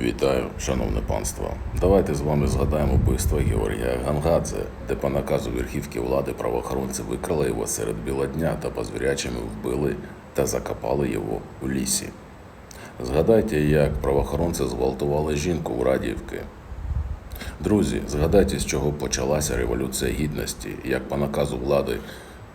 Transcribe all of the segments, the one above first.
Вітаю, шановне панство. Давайте з вами згадаємо вбивство Георгія Гангадзе, де по наказу верхівки влади правоохоронці викрали його серед біла дня та по звірячими вбили та закопали його у лісі. Згадайте, як правоохоронці зґвалтували жінку у Радіївки. Друзі, згадайте, з чого почалася революція гідності, як по наказу влади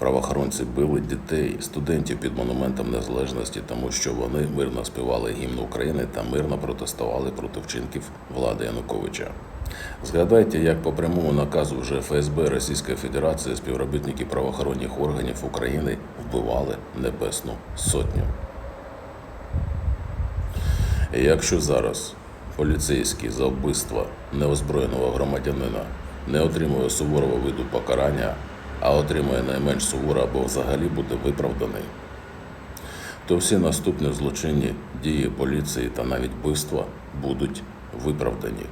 правоохоронці били дітей, студентів під монументом незалежності, тому що вони мирно співали гімн України та мирно протестували проти вчинків влади Януковича. Згадайте, як по прямому наказу вже ФСБ Російської Федерації співробітники правоохоронних органів України вбивали Небесну Сотню. І Якщо зараз поліцейський за вбивство неозброєного громадянина не отримує суворого виду покарання, а отримує найменш суворе або взагалі буде виправданий, то всі наступні злочинні дії поліції та навіть вбивства будуть виправдані.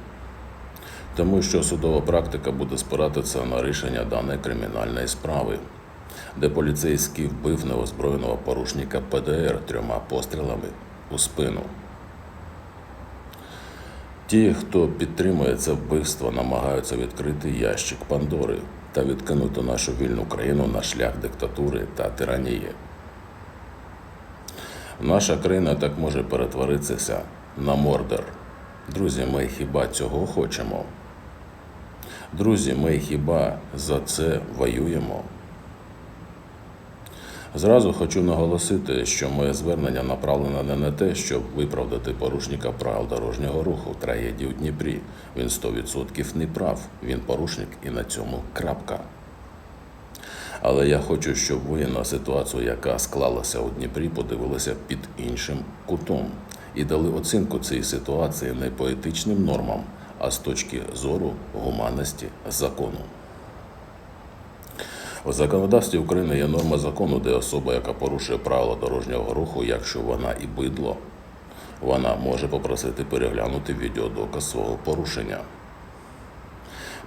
Тому що судова практика буде спиратися на рішення даної кримінальної справи, де поліцейський вбив неозброєного порушника ПДР трьома пострілами у спину. Ті, хто підтримує це вбивство, намагаються відкрити ящик Пандори та відкинути нашу вільну країну на шлях диктатури та тиранії. Наша країна так може перетворитися на мордер. Друзі, ми хіба цього хочемо? Друзі, ми хіба за це воюємо? Зразу хочу наголосити, що моє звернення направлене не на те, щоб виправдати порушника правил дорожнього руху трагедії у Дніпрі. Він 100% не прав. Він порушник і на цьому крапка. Але я хочу, щоб ви на ситуацію, яка склалася у Дніпрі, подивилися під іншим кутом і дали оцінку цій ситуації не по етичним нормам, а з точки зору гуманності закону. У законодавстві України є норма закону, де особа, яка порушує правила дорожнього руху, якщо вона і бидло, вона може попросити переглянути відеодоказ свого порушення.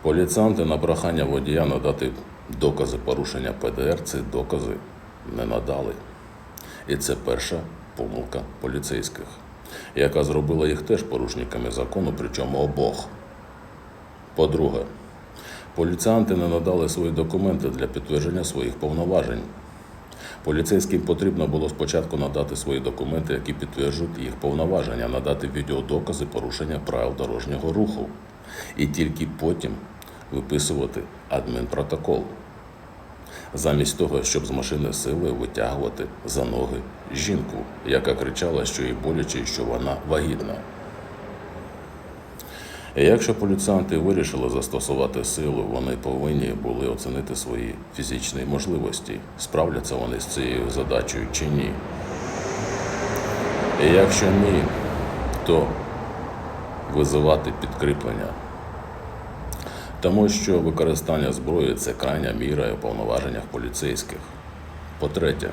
Поліціанти на прохання водія надати докази порушення ПДР ці докази не надали. І це перша помилка поліцейських, яка зробила їх теж порушниками закону, причому обох. По-друге, поліціанти не надали свої документи для підтвердження своїх повноважень. Поліцейським потрібно було спочатку надати свої документи, які підтверджують їх повноваження, надати відеодокази порушення правил дорожнього руху, і тільки потім виписувати адмінпротокол. Замість того, щоб з машини сили витягувати за ноги жінку, яка кричала, що їй боляче і що вона вагітна. І якщо поліціянти вирішили застосувати силу, вони повинні були оцінити свої фізичні можливості, справляться вони з цією задачею чи ні. І якщо ні, то визивати підкріплення. Тому що використання зброї це крайня міра у повноваженнях поліцейських. По-третє,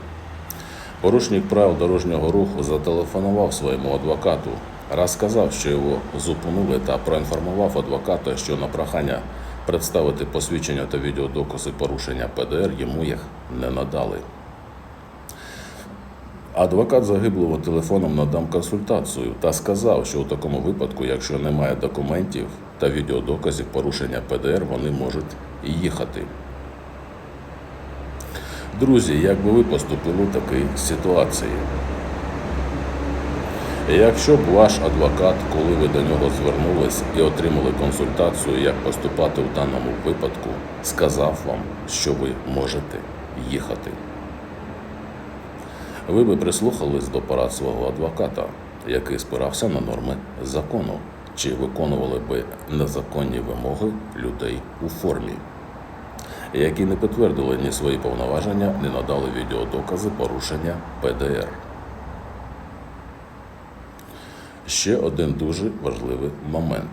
порушник правил дорожнього руху зателефонував своєму адвокату, розказав, що його зупинили та проінформував адвоката, що на прохання представити посвідчення та відеодокази порушення ПДР йому їх не надали. Адвокат загиблого телефоном надам консультацію та сказав, що у такому випадку, якщо немає документів та відеодоказів порушення ПДР, вони можуть їхати. Друзі, як би ви поступили в такій ситуації? Якщо б ваш адвокат, коли ви до нього звернулись і отримали консультацію, як поступати в даному випадку, сказав вам, що ви можете їхати. Ви би прислухались до порад свого адвоката, який спирався на норми закону, чи виконували би незаконні вимоги людей у формі, які не підтвердили ні свої повноваження, ні надали відеодокази порушення ПДР. Ще один дуже важливий момент.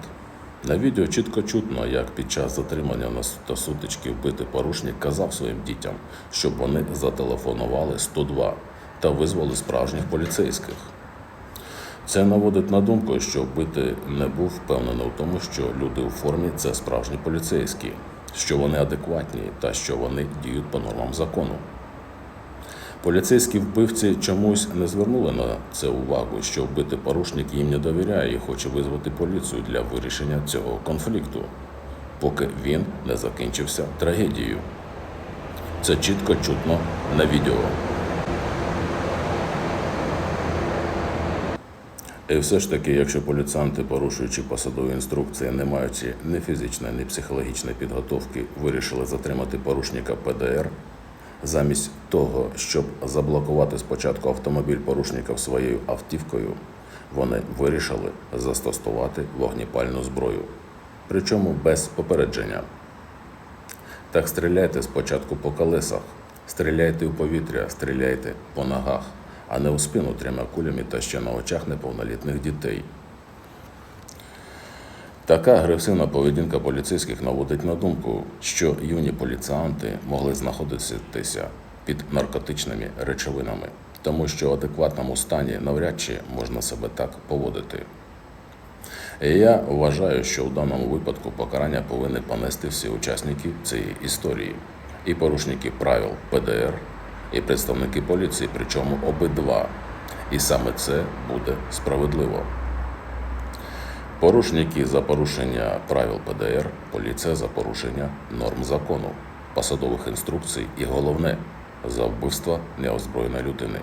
На відео чітко чутно, як під час затримання на сутички вбитий порушник казав своїм дітям, щоб вони зателефонували 102 та визвали справжніх поліцейських. Це наводить на думку, що вбитий не був впевнений у тому, що люди у формі це справжні поліцейські, що вони адекватні та що вони діють по нормам закону. Поліцейські вбивці чомусь не звернули на це увагу, що вбитий порушник їм не довіряє і хоче визвати поліцію для вирішення цього конфлікту, поки він не закінчився трагедією. Це чітко чутно на відео. І все ж таки, якщо поліціянти, порушуючи посадові інструкції, не маючи ні фізичної, ні психологічної підготовки, вирішили затримати порушника ПДР, замість того, щоб заблокувати спочатку автомобіль порушника своєю автівкою, вони вирішили застосувати вогнепальну зброю, причому без попередження. Так стріляйте спочатку по колесах, стріляйте у повітря, стріляйте по ногах, а не у спину трьома кулями та ще на очах неповнолітних дітей. Така агресивна поведінка поліцейських наводить на думку, що юні поліціянти могли знаходитися під наркотичними речовинами, тому що в адекватному стані навряд чи можна себе так поводити. І Я вважаю, що в даному випадку покарання повинні понести всі учасники цієї історії, і порушники правил ПДР, і представники поліції, причому обидва. І саме це буде справедливо. Порушники за порушення правил ПДР, поліція за порушення норм закону, посадових інструкцій і головне за вбивство неозброєної людини.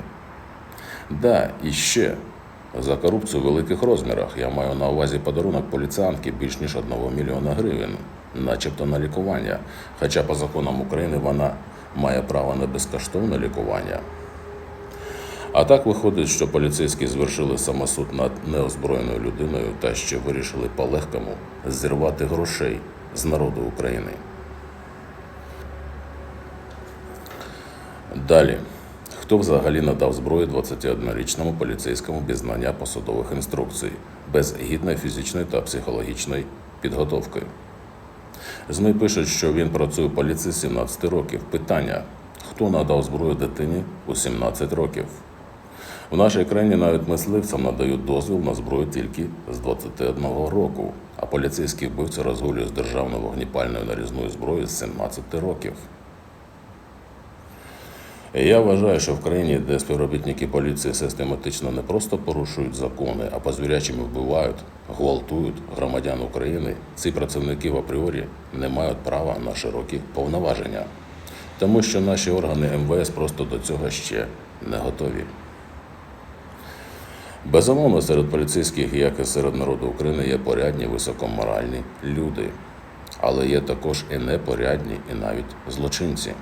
Да, і ще за корупцію в великих розмірах я маю на увазі подарунок поліціянки більш ніж 1 мільйона гривень, начебто на лікування. Хоча по законам України вона має право на безкоштовне лікування. А так виходить, що поліцейські звершили самосуд над неозброєною людиною та ще вирішили по-легкому зірвати грошей з народу України. Далі. Хто взагалі надав зброю 21-річному поліцейському без знання посадових інструкцій, без гідної фізичної та психологічної підготовки? ЗМІ пишуть, що він працює в поліції 17 років. Питання: хто надав зброю дитині у 17 років? У нашій країні навіть мисливцям надають дозвіл на зброю тільки з 21 року, а поліцейські вбивці розгулюють з державною вогнепальною нарізною зброєю з 17 років. Я вважаю, що в країні, де співробітники поліції систематично не просто порушують закони, а по звірячими вбивають, гвалтують громадян України, ці працівники в апріорі не мають права на широкі повноваження, тому що наші органи МВС просто до цього ще не готові. Безумовно, серед поліцейських, як і серед народу України, є порядні, високоморальні люди, але є також і непорядні, і навіть злочинці.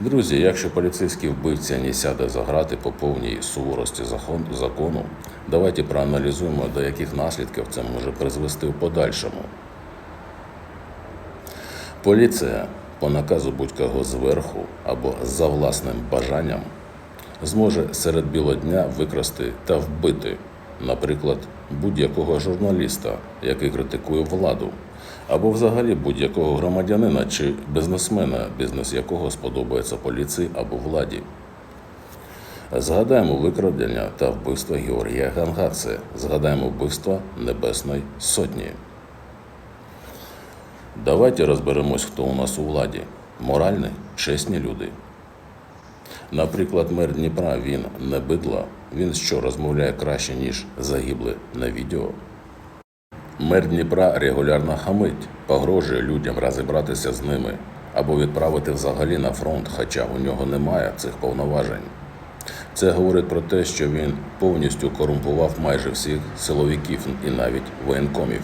Друзі, якщо поліцейський вбивця не сяде за грати по повній суворості закону, давайте проаналізуємо, до яких наслідків це може призвести в подальшому. Поліція по наказу будь-кого зверху або за власним бажанням зможе серед білого дня викрасти та вбити, наприклад, будь-якого журналіста, який критикує владу, або взагалі будь-якого громадянина чи бізнесмена, бізнес якого сподобається поліції або владі. Згадаємо викрадення та вбивство Георгія Гангадзе, згадаємо вбивство Небесної Сотні. Давайте розберемось, хто у нас у владі. Моральні, чесні люди. Наприклад, мер Дніпра він не бидло, він що розмовляє краще, ніж загибли на відео. Мер Дніпра регулярно хамить, погрожує людям розібратися з ними або відправити взагалі на фронт, хоча у нього немає цих повноважень. Це говорить про те, що він повністю корумпував майже всіх силовиків і навіть воєнкомів.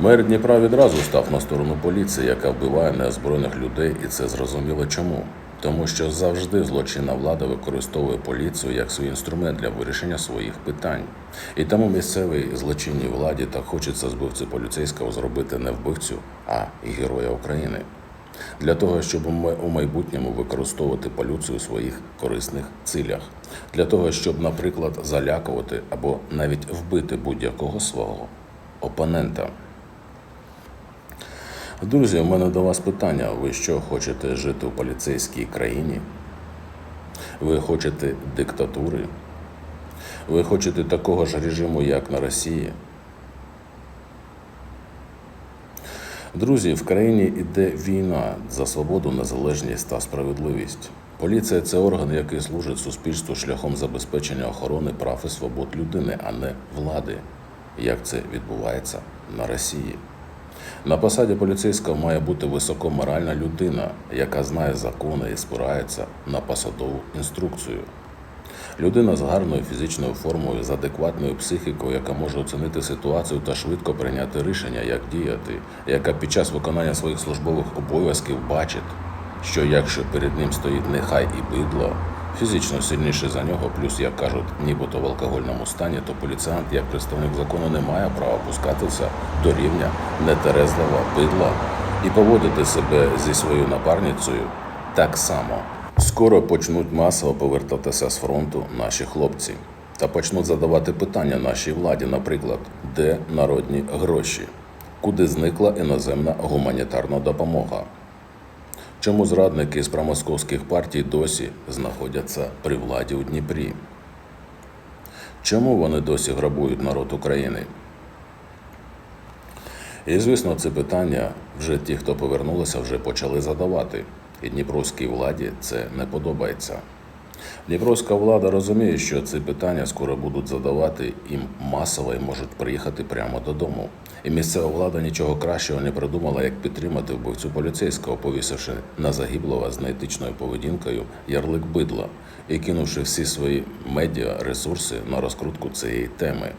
Мер Дніпра відразу став на сторону поліції, яка вбиває неозброєних людей, і це зрозуміло чому. Тому що завжди злочинна влада використовує поліцію як свій інструмент для вирішення своїх питань. І тому місцевій злочинній владі так хочеться з поліцейського зробити не вбивцю, а героя України. Для того, щоб у майбутньому використовувати поліцію у своїх корисних цілях, для того, щоб, наприклад, залякувати або навіть вбити будь-якого свого опонента. Друзі, у мене до вас питання. Ви що хочете жити у поліцейській країні? Ви хочете диктатури? Ви хочете такого ж режиму, як на Росії? Друзі, в країні йде війна за свободу, незалежність та справедливість. Поліція це орган, який служить суспільству шляхом забезпечення охорони прав і свобод людини, а не влади, як це відбувається на Росії. На посаді поліцейського має бути високоморальна людина, яка знає закони і спирається на посадову інструкцію. Людина з гарною фізичною формою, з адекватною психікою, яка може оцінити ситуацію та швидко прийняти рішення, як діяти, яка під час виконання своїх службових обов'язків бачить, що якщо перед ним стоїть нехай і бидло, фізично сильніше за нього, плюс, як кажуть, нібито в алкогольному стані, то поліціянт, як представник закону, не має права опускатися до рівня нетерезливого бидла і поводити себе зі своєю напарницею так само. Скоро почнуть масово повертатися з фронту наші хлопці та почнуть задавати питання нашій владі, наприклад, де народні гроші, куди зникла іноземна гуманітарна допомога. Чому зрадники з промосковських партій досі знаходяться при владі у Дніпрі? Чому вони досі грабують народ України? І, звісно, це питання вже ті, хто повернулися, вже почали задавати. І дніпровській владі це не подобається. Дніпровська влада розуміє, що ці питання скоро будуть задавати їм масово і можуть приїхати прямо додому. І місцева влада нічого кращого не придумала, як підтримати вбивцю поліцейського, повісивши на загиблого з неетичною поведінкою ярлик бидла і кинувши всі свої медіа ресурси на розкрутку цієї теми.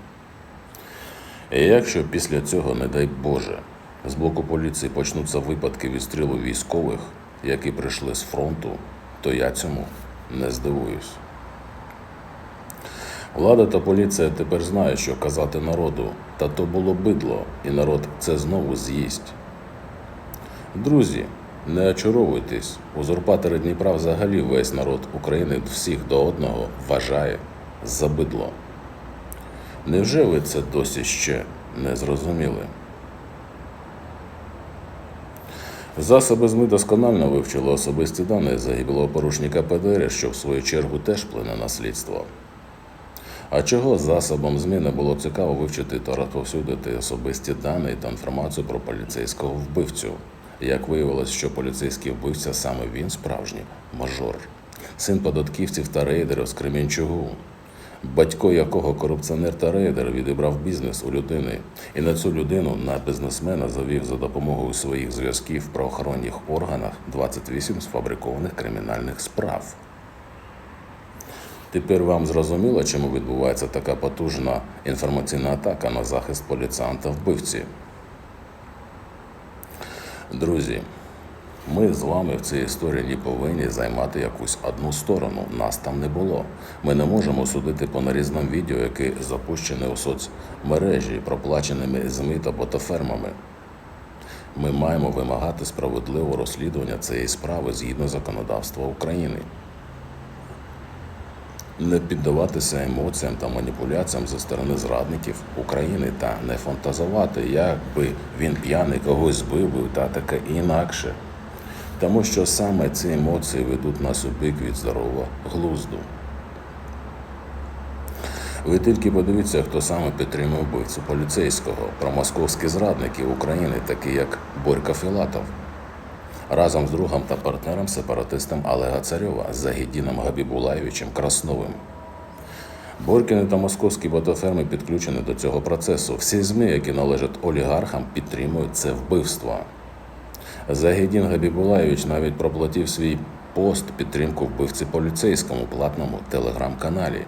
І якщо після цього, не дай Боже, з боку поліції почнуться випадки відстрілу військових, які прийшли з фронту, то я цьому не здивуюсь. Влада та поліція тепер знають, що казати народу, та то було бидло, і народ це знову з'їсть. Друзі, не очаровуйтесь, узурпатори Дніпра взагалі весь народ України всіх до одного вважає за бидло. Невже ви це досі ще не зрозуміли? Засоби ЗМИ досконально вивчили особисті дані загиблого порушника ПДР, що в свою чергу теж вплине на слідство. А чого засобам ЗМІ не було цікаво вивчити та розповсюдити особисті дані та інформацію про поліцейського вбивцю? Як виявилось, що поліцейський вбивця саме він справжній мажор, син податківців та рейдерів з Кремінчугу, батько якого корупціонер та рейдер відібрав бізнес у людини, і на цю людину на бізнесмена завів за допомогою своїх зв'язків в правоохоронних органах 28 сфабрикованих кримінальних справ. Тепер вам зрозуміло, чому відбувається така потужна інформаційна атака на захист поліціанта вбивці. Друзі, ми з вами в цій історії не повинні займати якусь одну сторону. Нас там не було. Ми не можемо судити по нарізним відео, які запущені у соцмережі, проплаченими ЗМІ та ботофермами. Ми маємо вимагати справедливого розслідування цієї справи згідно законодавства України. Не піддаватися емоціям та маніпуляціям зі сторони зрадників України та не фантазувати, як би він п'яний когось збив би та таке інакше. Тому що саме ці емоції ведуть нас у бік від здорового глузду. Ви тільки подивіться, хто саме підтримує вбивцю поліцейського, промосковські зрадники України, такі як Борька Філатов, разом з другом та партнером сепаратистом Олега Царьова Загідіном Габібулаєвичем Красновим. Боркіни та московські ботоферми підключені до цього процесу. Всі ЗМІ, які належать олігархам, підтримують це вбивство. Загідін Габібулаєвич навіть проплатив свій пост підтримку вбивці поліцейському платному телеграм-каналі.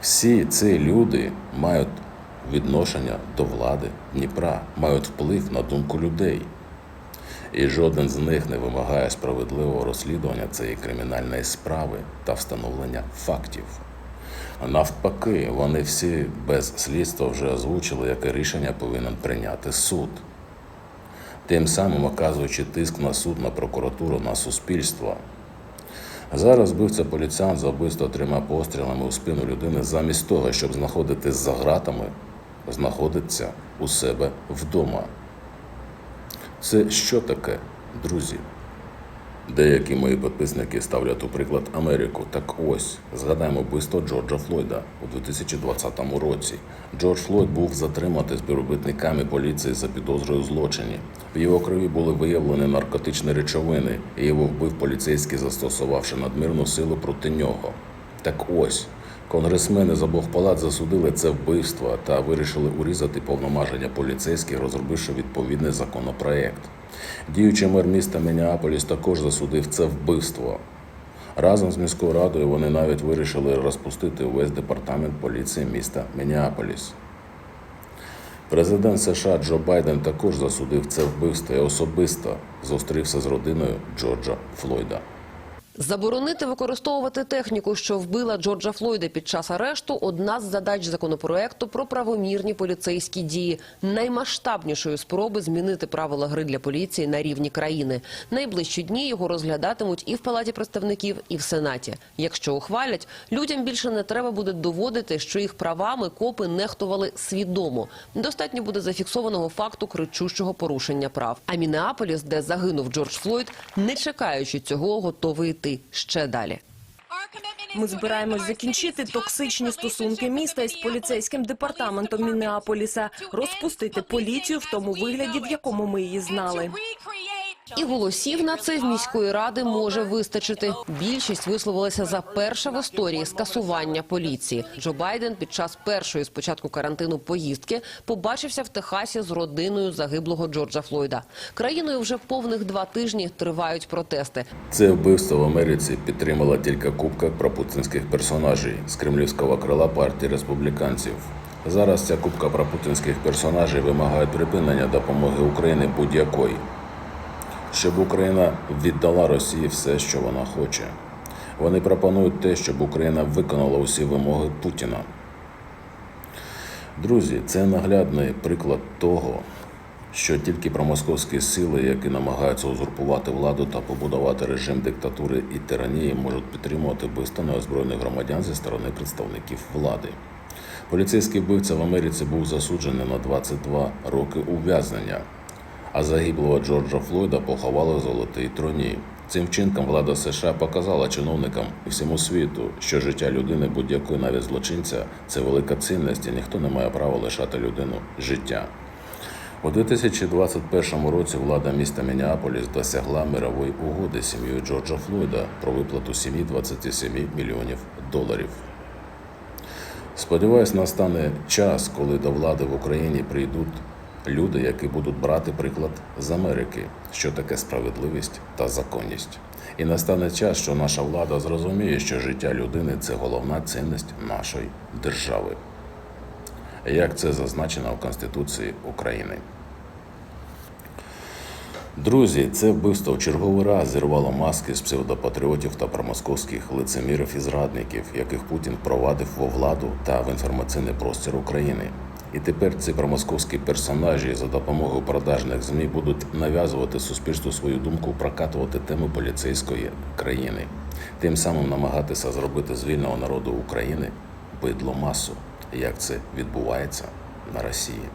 Всі ці люди мають відношення до влади Дніпра, мають вплив на думку людей. І жоден з них не вимагає справедливого розслідування цієї кримінальної справи та встановлення фактів. Навпаки, вони всі без слідства вже озвучили, яке рішення повинен прийняти суд, тим самим оказуючи тиск на суд, на прокуратуру, на суспільство. Зараз вбивця поліціянт за вбивство трьома пострілами у спину людини замість того, щоб знаходитись за ґратами, знаходиться у себе вдома. Це що таке, друзі? Деякі мої підписники ставлять у приклад Америку. Так ось згадаємо вбивство Джорджа Флойда у 2020 році. Джордж Флойд був затриманий співробітниками поліції за підозрою в злочині. В його крові були виявлені наркотичні речовини, і його вбив поліцейський, застосувавши надмірну силу проти нього. Так ось. Конгресмени з обох палат засудили це вбивство та вирішили урізати повноваження поліцейських, розробивши відповідний законопроект. Діючий мер міста Мінneаполіс також засудив це вбивство. Разом з міською радою вони навіть вирішили розпустити увесь департамент поліції міста Мінneаполіс. Президент США Джо Байден також засудив це вбивство і особисто зустрівся з родиною Джорджа Флойда. Заборонити використовувати техніку, що вбила Джорджа Флойда під час арешту – одна з задач законопроекту про правомірні поліцейські дії, наймасштабнішої спроби змінити правила гри для поліції на рівні країни. Найближчі дні його розглядатимуть і в Палаті представників, і в Сенаті. Якщо ухвалять, людям більше не треба буде доводити, що їх правами копи нехтували свідомо. Достатньо буде зафіксованого факту кричущого порушення прав. А Мінеаполіс, де загинув Джордж Флойд, не чекаючи цього, готовий йти ще далі. Ми збираємось закінчити токсичні стосунки міста із поліцейським департаментом Міннеаполіса, розпустити поліцію в тому вигляді, в якому ми її знали. І голосів на це в міської ради може вистачити. Більшість висловилася за перше в історії скасування поліції. Джо Байден під час першої спочатку карантину поїздки побачився в Техасі з родиною загиблого Джорджа Флойда. Країною вже повних два тижні тривають протести. Це вбивство в Америці підтримала тільки купка пропутінських персонажей з кремлівського крила партії республіканців. Зараз ця купка пропутінських персонажей вимагає припинення допомоги Україні будь-якої, щоб Україна віддала Росії все, що вона хоче. Вони пропонують те, щоб Україна виконала усі вимоги Путіна. Друзі, це наглядний приклад того, що тільки промосковські сили, які намагаються узурпувати владу та побудувати режим диктатури і тиранії, можуть підтримувати вбивство неозброєних громадян зі сторони представників влади. Поліцейський вбивця в Америці був засуджений на 22 роки ув'язнення, а загиблого Джорджа Флойда поховали в золотій троні. Цим вчинком влада США показала чиновникам і всьому світу, що життя людини будь-якої навіть злочинця це велика цінність, і ніхто не має права лишати людину життя. У 2021 році влада міста Мінneаполіс досягла мирової угоди з сім'єю Джорджа Флойда про виплату сім'ї 27 мільйонів доларів. Сподіваюсь, настане час, коли до влади в Україні прийдуть люди, які будуть брати приклад з Америки, що таке справедливість та законність. І настане час, що наша влада зрозуміє, що життя людини це головна цінність нашої держави, як це зазначено в Конституції України. Друзі, це вбивство в черговий раз зірвало маски з псевдопатріотів та промосковських лицемірів і зрадників, яких Путін впровадив во владу та в інформаційний простір України. І тепер ці промосковські персонажі за допомогою продажних ЗМІ будуть нав'язувати суспільству свою думку, прокатувати тему поліцейської країни, тим самим намагатися зробити з вільного народу України бидло масу, як це відбувається на Росії.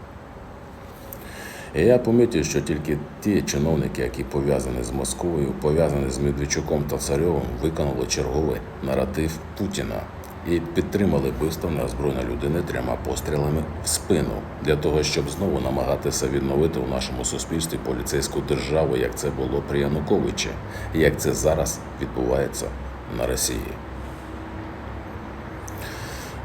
І я помітив, що тільки ті чиновники, які пов'язані з Москвою, пов'язані з Медведчуком та Царьовим, виконали черговий наратив Путіна і підтримали вбивство неозброєної людини трьома пострілами в спину для того, щоб знову намагатися відновити у нашому суспільстві поліцейську державу, як це було при Януковичі, і як це зараз відбувається на Росії.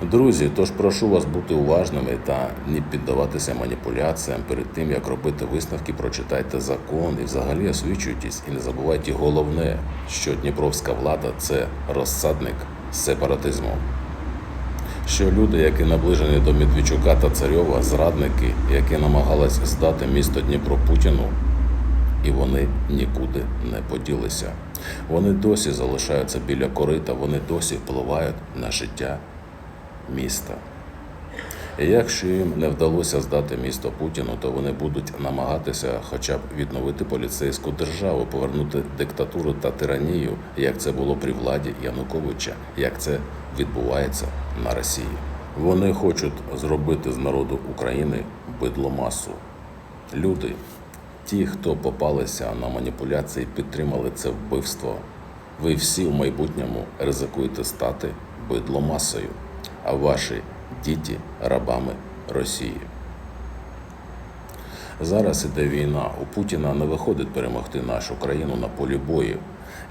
Друзі, тож прошу вас бути уважними та не піддаватися маніпуляціям перед тим, як робити висновки, прочитайте закон і взагалі освічуйтесь. І не забувайте головне, що Дніпровська влада це розсадник сепаратизму. Що люди, які наближені до Медведчука та Царьова, зрадники, які намагались здати місто Дніпро Путіну, і вони нікуди не поділися. Вони досі залишаються біля корита, вони досі впливають на життя міста. Якщо їм не вдалося здати місто Путіну, то вони будуть намагатися хоча б відновити поліцейську державу, повернути диктатуру та тиранію, як це було при владі Януковича, як це відбувається на Росії. Вони хочуть зробити з народу України бидломасу. Люди, Ті, хто попалися на маніпуляції, підтримали це вбивство. Ви всі в майбутньому ризикуєте стати бидломасою, а ваші діти рабами Росії. Зараз іде війна. У Путіна не виходить перемогти нашу країну на полі бою.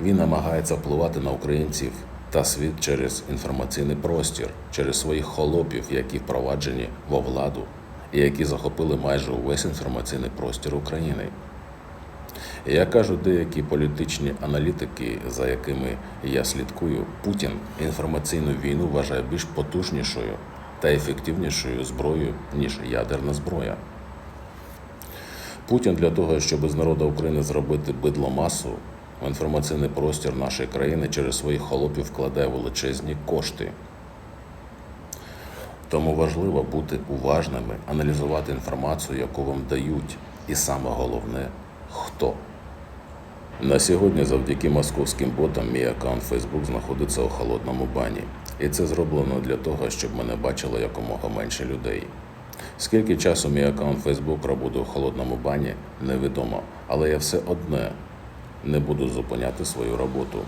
Він намагається впливати на українців та світ через інформаційний простір, через своїх холопів, які впроваджені во владу і які захопили майже увесь інформаційний простір України. Як кажуть деякі політичні аналітики, за якими я слідкую, Путін інформаційну війну вважає більш потужнішою та ефективнішою зброєю, ніж ядерна зброя. Путін для того, щоб з народу України зробити бидломасу, в інформаційний простір нашої країни через своїх холопів вкладає величезні кошти. Тому важливо бути уважними, аналізувати інформацію, яку вам дають, і саме головне хто. На сьогодні, завдяки московським ботам, мій аккаунт Facebook знаходиться у холодному бані. І це зроблено для того, щоб мене бачило якомога менше людей. Скільки часу мій аккаунт Facebook пробуде у холодному бані, невідомо, але я все одне не буду зупиняти свою роботу.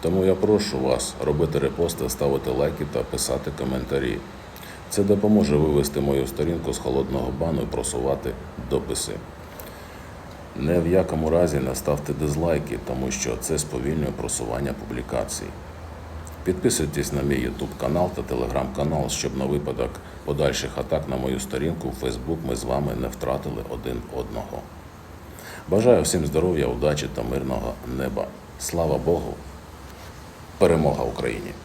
Тому я прошу вас робити репости, ставити лайки та писати коментарі. Це допоможе вивести мою сторінку з холодного бану і просувати дописи. Не в якому разі не ставте дизлайки, тому що це сповільнює просування публікацій. Підписуйтесь на мій YouTube канал та телеграм канал, щоб на випадок подальших атак на мою сторінку в Facebook ми з вами не втратили один одного. Бажаю всім здоров'я, удачі та мирного неба. Слава Богу! Перемога Україні!